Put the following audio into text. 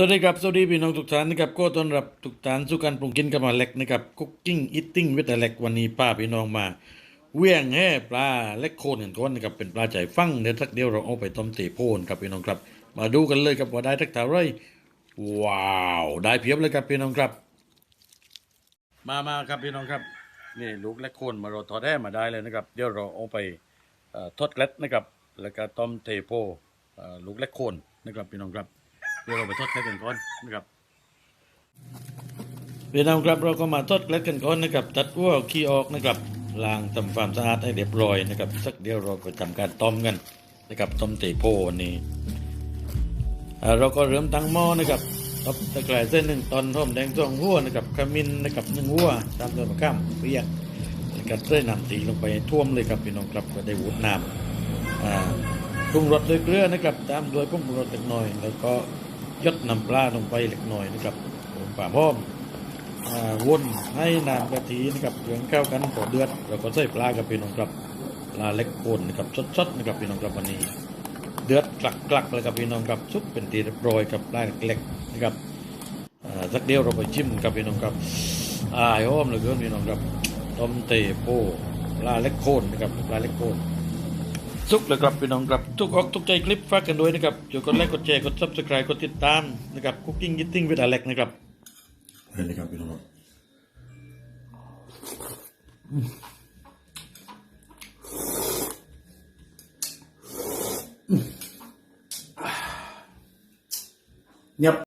สวัสดีครับ สวัสดีพี่น้องทุกท่านนะครับก็ต้อนรับทุกท่านสู่การปรุงกินกับมาเล็กนะครับคุกกิ้งอิตติ้งวิตาเล็กวันนี้ป้าพี่น้องมาเวียงแห่ปลาเล็กโคนกันก่อนนะครับเป็นปลาใจฟังเดี๋ยวสักเดียวเราเอาไปต้มเตโพนครับพี่น้องครับ มาดูกันเลยครับว่าได้ทักเท่าไรว้าวได้เพียบเลยครับพี่น้องครับ มามาครับพี่น้องครับนี่ลูกเล็กโคนมาเราทอดแห่มาได้เลยนะครับ เดี๋ยวเราเอาไปทอดเล็ดนะครับแล้วก็ต้มเทโพลูกเล็กโคนนะครับพี่น้องครับ ดี๋ยวเราไปทอดเกล็ดกันก่อนนะครับพี่น้องครับเราก็มาทอดเกล็ดกันก่อนนะครับ ตัดหัวขี้ออกนะครับล้างทำความสะอาดให้เรียบร้อยนะครับสักเดียวเราก็ทำการต้มกันนะครับต้มเตโพวันนี้อ่เราก็เริ่มตั้งหม้อนะครับตับตะไคร้เส้นหนึ่งตอนหอมแดงสองหัวนะครับขมิ้นนะครับหนึ่งหัวตามด้วยมะขามเปียกแล้วก็เส้นน้ำตีลงไปท่วมเลยครับพี่น้องครับก็ได้วุ้นน้ำปรุงรสด้วยเกลือนะครับ ตามด้วยผงปรุงรสเล็กน้อย แล้วก็ ยดน้ำปลาลงไปเล็กน้อยนะครับผมป่าพร้อมอ่าวนให้น้ำกะทินะครับเครื่องเข้ากันพอเดือดแล้วก็ใส่ปลากับพี่น้องครับปลาเล็กโคนนะครับสดๆนะครับพี่น้องครับวันนี้ เดือดกลักๆเลยครับพี่น้องครับซุปเป็นตีเรียบร้อยกับปลาเล็กๆนะครับสักเดียวเราไปชิมกับพี่น้องครับอายหอมเหลือเกินพี่น้องครับต้มเตโป้ปลาเล็กโคนนะครับปลาเล็กโคน สุกเลยครับพี่น้องครับทุกอกทุกใจคลิปฝากกันด้วยนะครับช่วยกดไลค์กดแชร์กดซับสไครต์กดติดตามนะครับคุกกิ้งยิตติ้งวิดอเล็กนะครับเห็นเลยครับพี่น้องครับเงียบ